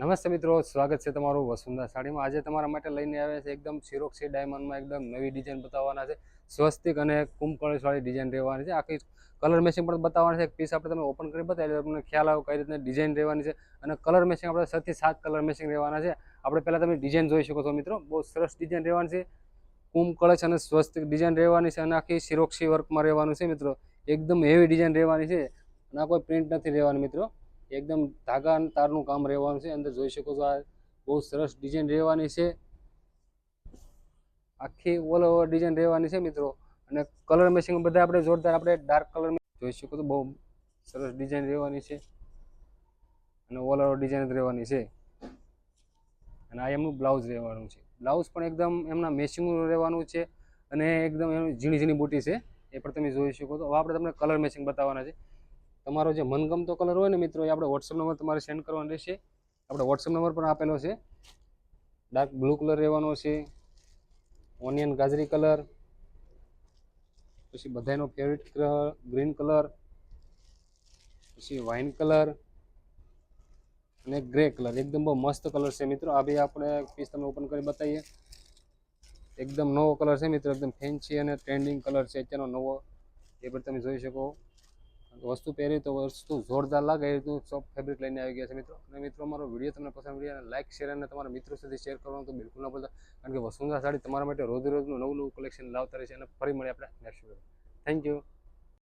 નમસ્તે મિત્રો, સ્વાગત છે તમારું વસુંધરા સાડીમાં. આજે તમારા માટે લઈને આવ્યા છે એકદમ સિરોક્ષી ડાયમંડમાં એકદમ નવી ડિઝાઇન બતાવવાના છે. સ્વસ્તિક અને કુંભકળશવાળી ડિઝાઇન રહેવાની છે. આખી કલર મેચિંગ પણ બતાવવાની છે. એક પીસ આપણે તમે ઓપન કરી બતાવી તમને ખ્યાલ આવે કઈ રીતના ડિઝાઇન રહેવાની છે અને કલર મેચિંગ આપણે છથી સાત કલર મેચિંગ રહેવાના છે. આપણે પહેલાં તમે ડિઝાઇન જોઈ શકો છો મિત્રો. બહુ સરસ ડિઝાઇન રહેવાની છે. કુંભકળશ અને સ્વસ્તિક ડિઝાઇન રહેવાની છે અને આખી સિરોક્ષી વર્કમાં રહેવાનું છે મિત્રો. એકદમ હેવી ડિઝાઇન રહેવાની છે. અને કોઈ પ્રિન્ટ નથી રહેવાની મિત્રો. એકદમ ધાગા તારનું કામ રહેવાનું છે. અંદર જોઈ શકો છો આ બહુ સરસ ડિઝાઇન રહેવાની છે. આખી ઓલ ઓવર ડિઝાઇન રહેવાની છે મિત્રો. અને કલર મેચિંગ બધા આપણે જોરદાર આપણે ડાર્ક કલર જોઈ શકો છો. બહુ સરસ ડિઝાઇન રહેવાની છે. અને ઓલ ઓવર ડિઝાઇન રહેવાની છે. અને આ એમનું બ્લાઉઝ રહેવાનું છે. બ્લાઉઝ પણ એકદમ એમના મેચિંગ રહેવાનું છે. અને એકદમ એનું ઝીણી ઝીણી બુટી છે. એ પણ તમે જોઈ શકો તો હવે આપણે તમને કલર મેચિંગ બતાવવાના છે. તમારો જે મનગમતો કલર હોય ને મિત્રો, એ આપણે વોટ્સઅપ નંબર તમારે સેન્ડ કરવાનો રહેશે. આપણે વોટ્સઅપ નંબર પણ આપેલો છે. ડાર્ક બ્લુ કલર રહેવાનો છે. ઓનિયન ગાજરી કલર પછી બધાનો ફેવરિટ ગ્રીન કલર પછી વાઇન કલર અને ગ્રે કલર એકદમ બહુ મસ્ત કલર છે મિત્રો. આ બી આપણે પીસ તમને ઓપન કરી બતાવીએ. એકદમ નવો કલર છે મિત્રો. એકદમ ફેન્સી અને ટ્રેન્ડિંગ કલર છે. અત્યારનો નવો એ પણ તમે જોઈ શકો. વસ્તુ પહેરી તો વસ્તુ જોરદાર લાગે, એ રીતનું સોફ્ટ ફેબ્રિક લઈને આવી ગયા છે મિત્રો. અને મિત્રો મારો વીડિયો તમને પસંદ પડી અને લાઇક શેર અને તમારા મિત્રો સુધી શેર કરવાનું તો બિલકુલ ન ભૂલતા. કારણ કે વસુંધરા સાડી તમારા માટે રોજ રોજનું નવું નવું કલેક્શન લાવતા રહે છે અને ફરી મળે આપણે નેક્સ્ટ વીડિયો થેન્ક યુ